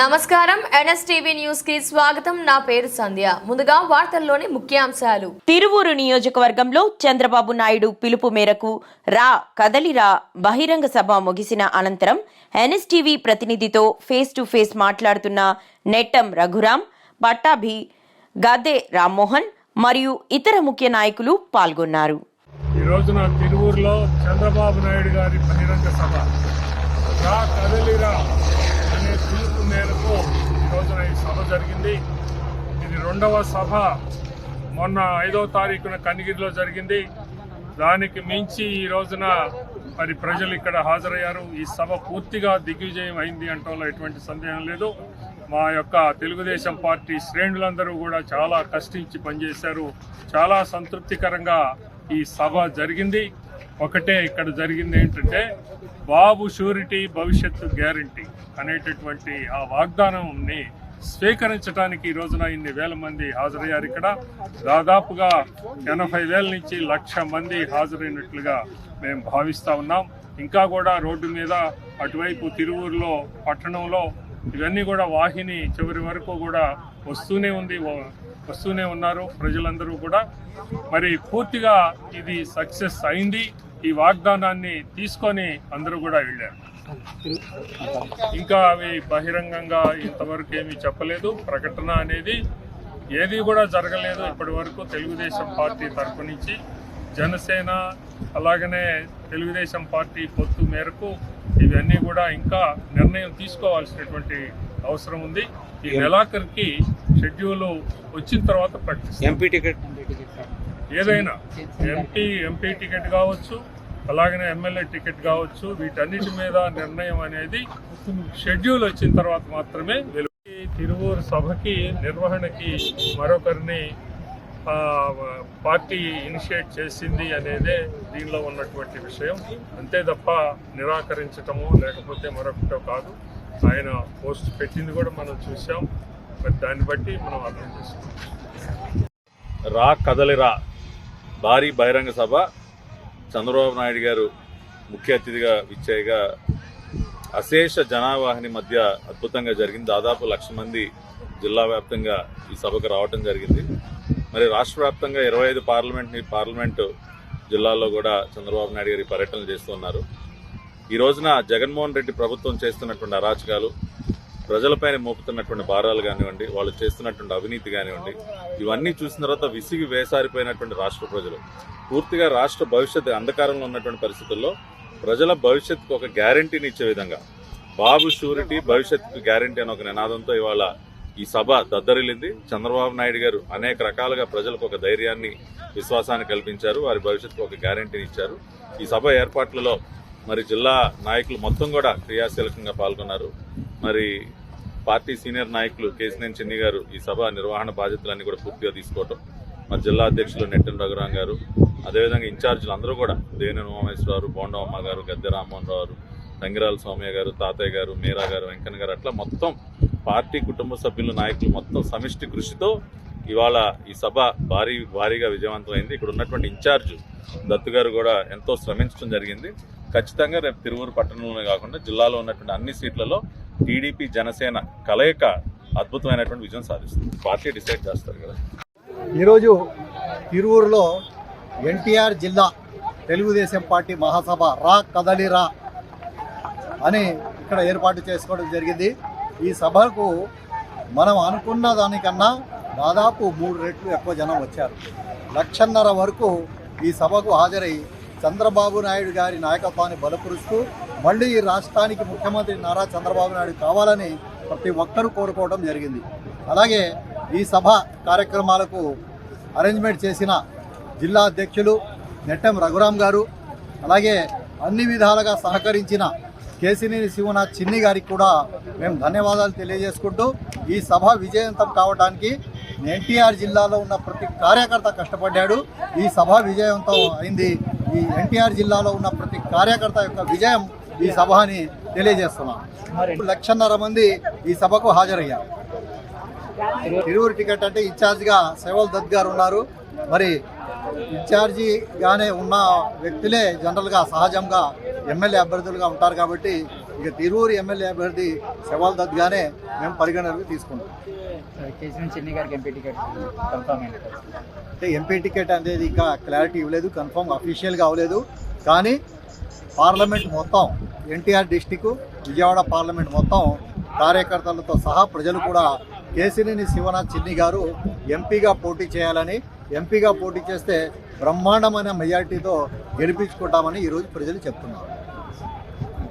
నమస్కారం. ఎన్ఎస్టీవీ న్యూస్కి స్వాగతం. నా పేరు సంధ్య. ముందుగా వార్తల్లోని ముఖ్యాంశాలు. తిరువూరు నియోజకవర్గంలో చంద్రబాబు నాయుడు పిలుపు మేరకు రా కదలిరా బహిరంగ సభ ముగిసిన అనంతరం ఎన్ఎస్టీవీ ప్రతినిధితో ఫేస్ టు ఫేస్ మాట్లాడుతున్న నెట్టం రఘురాం పట్టాభి గద్దె రామ్మోహన్ మరియు ఇతర ముఖ్య నాయకులు పాల్గొన్నారు. ఈ రోజున తిరువూరులో చంద్రబాబు నాయుడు గారి బహిరంగ సభ. రా కదలిరా అనే పిలుపు మేరకు ఈ రోజున ఈ సభ జరిగింది. ఇది రెండవ సభ. మొన్న ఐదవ తారీఖున కనిగిరిలో జరిగింది. దానికి మించి ఈ రోజున మరి ప్రజలు ఇక్కడ హాజరయ్యారు. ఈ సభ పూర్తిగా దిగ్విజయం అయింది అంటంలో ఎటువంటి సందేహం లేదు. మా యొక్క తెలుగుదేశం పార్టీ శ్రేణులందరూ కూడా చాలా కష్టించి పనిచేశారు. చాలా సంతృప్తికరంగా ఈ సభ జరిగింది. ఒకటే ఇక్కడ జరిగింది ఏంటంటే బాబు షూరిటీ భవిష్యత్తు గ్యారంటీ అనేటటువంటి ఆ వాగ్దానంని స్వీకరించడానికి ఈ రోజున ఇన్ని వేల మంది హాజరయ్యారు ఇక్కడ. దాదాపుగా ఎనభై వేల నుంచి లక్ష మంది హాజరైనట్లుగా మేము భావిస్తూ ఉన్నాం. ఇంకా కూడా రోడ్డు మీద అటువైపు తిరువూరులో పట్టణంలో ఇవన్నీ కూడా వాహిని చివరి వరకు కూడా వస్తూనే ఉంది వస్తూనే ఉన్నారు ప్రజలందరూ కూడా. మరి పూర్తిగా ఇది సక్సెస్ అయింది. ఈ వాగ్దానాన్ని తీసుకొని అందరూ కూడా వెళ్ళారు. ఇంకా అవి బహిరంగంగా ఇంతవరకు ఏమీ చెప్పలేదు. ప్రకటన అనేది ఏది కూడా జరగలేదు ఇప్పటి వరకు తెలుగుదేశం పార్టీ తరపు నుంచి. జనసేన అలాగనే తెలుగుదేశం పార్టీ పొత్తు మేరకు ఇవన్నీ కూడా ఇంకా నిర్ణయం తీసుకోవాల్సినటువంటి అవసరం ఉంది. ఈ నెలాఖరికి షెడ్యూల్ వచ్చిన తర్వాత ప్రకటిస్తాం. ఎంపీ టికెట్ ఏదైనా. ఎంపీ ఎంపీ టికెట్ కావచ్చు అలాగనే ఎమ్మెల్యే టికెట్ కావచ్చు వీటన్నిటి మీద నిర్ణయం అనేది షెడ్యూల్ వచ్చిన తర్వాత మాత్రమే వెలుగు. తిరువూరు సభకి నిర్వహణకి మరొకరిని పార్టీ ఇనిషియేట్ చేసింది అనేదే దీనిలో ఉన్నటువంటి విషయం. అంతే తప్ప నిరాకరించటము లేకపోతే మరొకటో కాదు. ఆయన పోస్ట్ పెట్టింది కూడా మనం చూసాం మరి దాన్ని బట్టి మనం అర్థం చేసుకుంటాం. రా కదలిరా. భారీ బహిరంగ సభ. చంద్రబాబు నాయుడు గారు ముఖ్య అతిథిగా విచ్చేయగా అశేష జనావాహిని మధ్య అద్భుతంగా జరిగింది. దాదాపు లక్ష మంది జిల్లా వ్యాప్తంగా ఈ సభకు రావటం జరిగింది. మరి రాష్ట్ర వ్యాప్తంగా ఇరవై ఐదు పార్లమెంట్ పార్లమెంటు జిల్లాల్లో కూడా చంద్రబాబు నాయుడు గారి పర్యటనలు చేస్తున్నారు ఈ రోజున జగన్మోహన్ రెడ్డి ప్రభుత్వం చేస్తున్నటువంటి అరాచకాలు ప్రజలపైన మోపుతున్నటువంటి భారాలు కానివ్వండి వాళ్ళు చేస్తున్నటువంటి అవినీతి కానివ్వండి ఇవన్నీ చూసిన తర్వాత విసిగి వేసారిపోయినటువంటి రాష్ట్ర ప్రజలు. పూర్తిగా రాష్ట్ర భవిష్యత్తు అంధకారంలో ఉన్నటువంటి పరిస్థితుల్లో ప్రజల భవిష్యత్తుకు ఒక గ్యారంటీని ఇచ్చే విధంగా బాబు షూరిటీ భవిష్యత్తుకు గ్యారంటీ అనే ఒక నినాదంతో ఇవాళ ఈ సభ దద్దరిల్లింది. చంద్రబాబు నాయుడు గారు అనేక రకాలుగా ప్రజలకు ఒక ధైర్యాన్ని విశ్వాసాన్ని కల్పించారు. వారి భవిష్యత్తుకు ఒక గ్యారంటీని ఇచ్చారు. ఈ సభ ఏర్పాట్లలో మరి జిల్లా నాయకులు మొత్తం కూడా క్రియాశీలకంగా పాల్గొన్నారు. మరి పార్టీ సీనియర్ నాయకులు కేసినేని చిన్ని గారు ఈ సభ నిర్వహణ బాధ్యతలన్నీ కూడా పూర్తిగా తీసుకోవటం. మా జిల్లా అధ్యక్షులు నెట్టన్ రఘురాం గారు అదేవిధంగా ఇన్ఛార్జీలు అందరూ కూడా దేవినేని ఉమామేశ్వరరావు బోండమ్మ గారు గద్దె రామ్మోహన్ రావు తంగిరాల సౌమ్య గారు తాతయ్య గారు మీరా గారు వెంకన్న గారు అట్లా మొత్తం పార్టీ కుటుంబ సభ్యులు నాయకులు మొత్తం సమిష్టి కృషితో ఇవాళ ఈ సభ భారీ భారీగా విజయవంతమైంది. ఇక్కడ ఉన్నటువంటి ఇన్ఛార్జ్ దత్తు గారు కూడా ఎంతో శ్రమించడం జరిగింది. ఖచ్చితంగా రేపు తిరువురు పట్టణంలోనే కాకుండా జిల్లాలో ఉన్నటువంటి అన్ని సీట్లలో టీడీపీ జనసేన కలయిక అద్భుతమైనటువంటి విజయం సాధిస్తుంది. పార్టీ డిసైడ్ చేస్తారు కదా. ఈరోజు తిరువూరులో ఎన్టీఆర్ జిల్లా తెలుగుదేశం పార్టీ మహాసభ రా కదలి రా అని ఇక్కడ ఏర్పాటు చేసుకోవడం జరిగింది. ఈ సభకు మనం అనుకున్న దానికన్నా దాదాపు మూడు రెట్లు ఎక్కువ జనం వచ్చారు. లక్షన్నర వరకు ఈ సభకు హాజరై చంద్రబాబు నాయుడు గారి నాయకత్వాన్ని బలపరుస్తూ మళ్ళీ ఈ రాష్ట్రానికి ముఖ్యమంత్రి నారా చంద్రబాబు నాయుడు కావాలని ప్రతి ఒక్కరూ కోరుకోవడం జరిగింది. అలాగే ఈ సభ కార్యక్రమాలకు అరేంజ్మెంట్ చేసిన జిల్లా అధ్యక్షులు నెట్టెం రఘురాం గారు అలాగే అన్ని విధాలుగా సహకరించిన కేసినేని శివనాథ్ చిన్ని గారికి కూడా మేము ధన్యవాదాలు తెలియజేసుకుంటూ ఈ సభ విజయవంతం కావడానికి ఎన్టీఆర్ జిల్లాలో ఉన్న ప్రతి కార్యకర్త కష్టపడ్డాడు. ఈ సభ విజయవంతం అయింది. ఈ ఎన్టీఆర్ జిల్లాలో ఉన్న ప్రతి కార్యకర్త యొక్క విజయం ఈ సభ అని తెలియజేస్తున్నాం లక్షన్నర మంది ఈ సభకు హాజరయ్యారు. తిరువురు టికెట్ అంటే ఇన్ఛార్జిగా సేవల్ దత్ గారు ఉన్నారు. మరి ఇన్ఛార్జిగానే ఉన్న వ్యక్తులే జనరల్గా సహజంగా ఎమ్మెల్యే అభ్యర్థులుగా ఉంటారు కాబట్టి ఇక తిరువురు ఎమ్మెల్యే అభ్యర్థి సెవాల్ దద్గానే మేము పరిగణనలోకి తీసుకుంటాం. కేసీఆర్ చిన్ని గారికి ఎంపీ టికెట్ కన్ఫర్మ్ అయింది అంటే ఎంపీ టికెట్ అనేది ఇంకా క్లారిటీ ఇవ్వలేదు కన్ఫర్మ్ అఫీషియల్గా అవ్వలేదు. కానీ పార్లమెంట్ మొత్తం ఎన్టీఆర్ డిస్టిక్ విజయవాడ పార్లమెంట్ మొత్తం కార్యకర్తలతో సహా ప్రజలు కూడా కేసినేని శివనాథ్ చిన్ని గారు ఎంపీగా పోటీ చేయాలని ఎంపీగా పోటీ చేస్తే బ్రహ్మాండమైన మెజార్టీతో గెలిపించుకుంటామని ఈరోజు ప్రజలు చెప్తున్నారు.